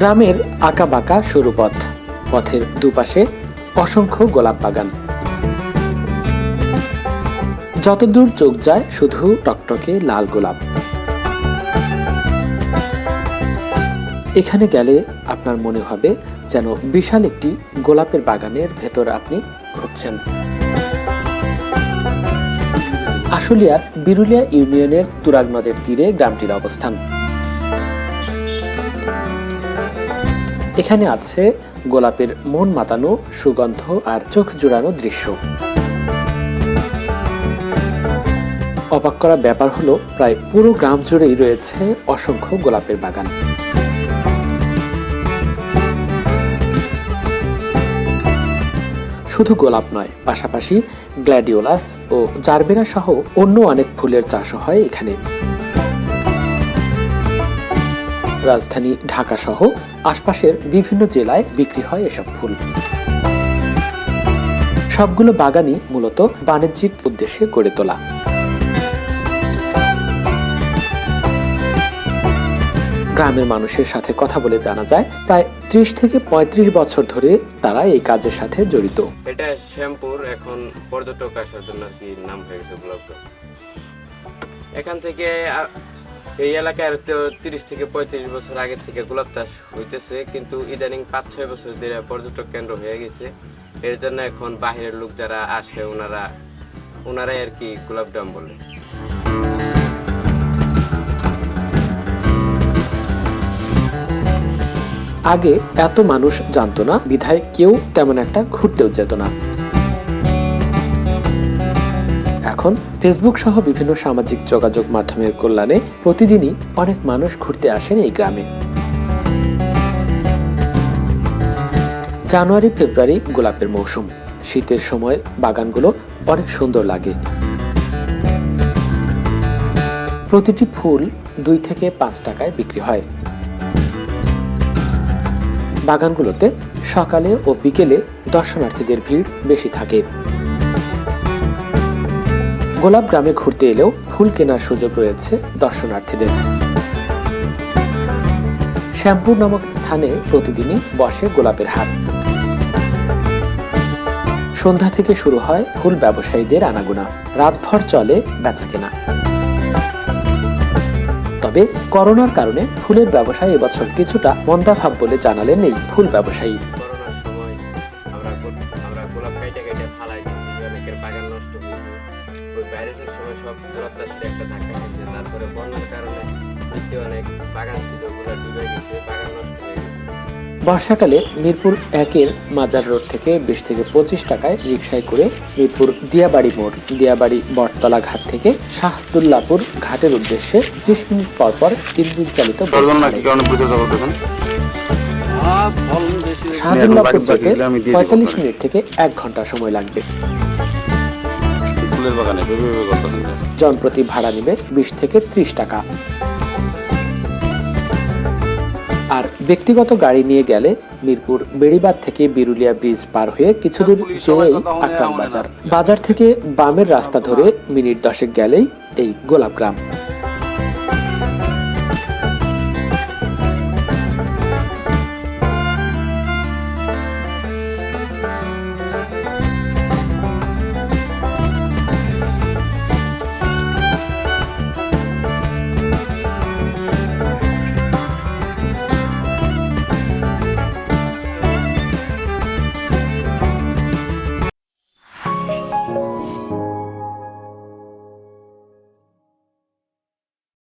গ্রামের আঁকা বাঁকা সরু পথ পথের দুপাশে অসংখ্য গোলাপ বাগান। যতদূর চোখ যায় শুধু টকটকে লাল গোলাপ। এখানে গেলে আপনার মনে হবে যেন বিশাল একটি গোলাপের বাগানের ভেতর আপনি ঘুরছেন। আশুলিয়ার বিরুলিয়া ইউনিয়নের তুরাগ নদের তীরে গ্রামটির অবস্থান। এখানে আছে গোলাপের মন মাতানো সুগন্ধ আর চোখ জোড়ানো দৃশ্য। অবাক করা ব্যাপার হলো, প্রায় পুরো গ্রাম জুড়েই রয়েছে অসংখ্য গোলাপের বাগান। শুধু গোলাপ নয়, পাশাপাশি গ্ল্যাডিওলাস ও জারবেরা সহ অন্য অনেক ফুলের চাষও হয় এখানে। রাজধানী ঢাকা সহ আশপাশের বিভিন্ন জেলায় বিক্রি হয় এসব ফুল। সবগুলো বাগানই মূলত বাণিজ্যিক উদ্দেশ্যে গড়ে তোলা। গ্রামের মানুষের সাথে কথা বলে জানা যায়, প্রায় ত্রিশ থেকে ৩৫ বছর ধরে তারা এই কাজের সাথে জড়িত। এটা শ্যামপুর, এখন পর্যটক আসার জন্য কি নাম হয়ে গেছে এখান থেকে এই এলাকায় তো তিরিশ থেকে পঁয়ত্রিশ বছর আগে থেকে গোলাপ চাষ হইতেছে, কিন্তু ইদানিং পাঁচ, ছয় বছর ধরে পর্যটক কেন্দ্র হয়ে গেছে। এর জন্য এখন বাহিরের লোক যারা আসে, ওনারা, ওনারাই আর কি গোলাপ ডাম বলে। আগে এত মানুষ জানতো না, বিধায় কেউ তেমন একটা ঘুরতেও যেত না। এখন ফেসবুক সহ বিভিন্ন সামাজিক যোগাযোগ মাধ্যমের কল্যাণে প্রতিদিনই অনেক মানুষ ঘুরতে আসেন এই গ্রামে। জানুয়ারি, ফেব্রুয়ারি গোলাপের মৌসুম। শীতের সময় বাগানগুলো অনেক সুন্দর লাগে। প্রতিটি ফুল দুই থেকে পাঁচ টাকায় বিক্রি হয়। বাগানগুলোতে সকালে ও বিকেলে দর্শনার্থীদের ভিড় বেশি থাকে। গোলাপ গ্রামে ঘুরতে এলেও ফুল কেনার সুযোগ রয়েছে দর্শনার্থীদের। শ্যামপুর নামক স্থানে প্রতিদিনই বসে গোলাপের হাট সন্ধ্যা থেকে শুরু হয় ফুল ব্যবসায়ীদের আনাগোনা। রাতভর চলে বেচাকেনা। তবে করোনার কারণে ফুলের ব্যবসায় এবছর কিছুটা মন্দাভাব বলে জানালেন এই ফুল ব্যবসায়ী। আমরা গোলাপ ফালাই অনেকের বাগান নষ্ট হয়েছে ওই ভাইরাসের সময় সব চাষের একটা ধাক্কা খেয়েছে। তারপরে বন্যার কারণে নিচে অনেক বাগান ছিল ওগুলো ডুবে গেছে বাগান নষ্ট হয়ে গেছে। বর্ষাকালে মিরপুর একের মাজার রোড থেকে বিশ থেকে পঁচিশ টাকায় রিক্সায় করে মিরপুর দিয়াবাড়ি মোড় দিয়াবাড়ি বটতলা ঘাট থেকে শাহদুল্লাপুর ঘাটের উদ্দেশ্যে ত্রিশ মিনিট পর পর ইঞ্জিন চালিত শাহদুল্লাপুর যেতে পঁয়তাল্লিশ মিনিট থেকে এক ঘণ্টা সময় লাগবে। ফুলের বাগানে জন প্রতি জনপ্রতি ভাড়া নেবে বিশ থেকে ত্রিশ টাকা। আর ব্যক্তিগত গাড়ি নিয়ে গেলে মিরপুর বেড়িবাদ থেকে বিরুলিয়া ব্রিজ পার হয়ে কিছু দূর যেয়েই আকরাম বাজার। বাজার থেকে বামের রাস্তা ধরে মিনিট দশেক গেলেই এই গোলাপ গ্রাম।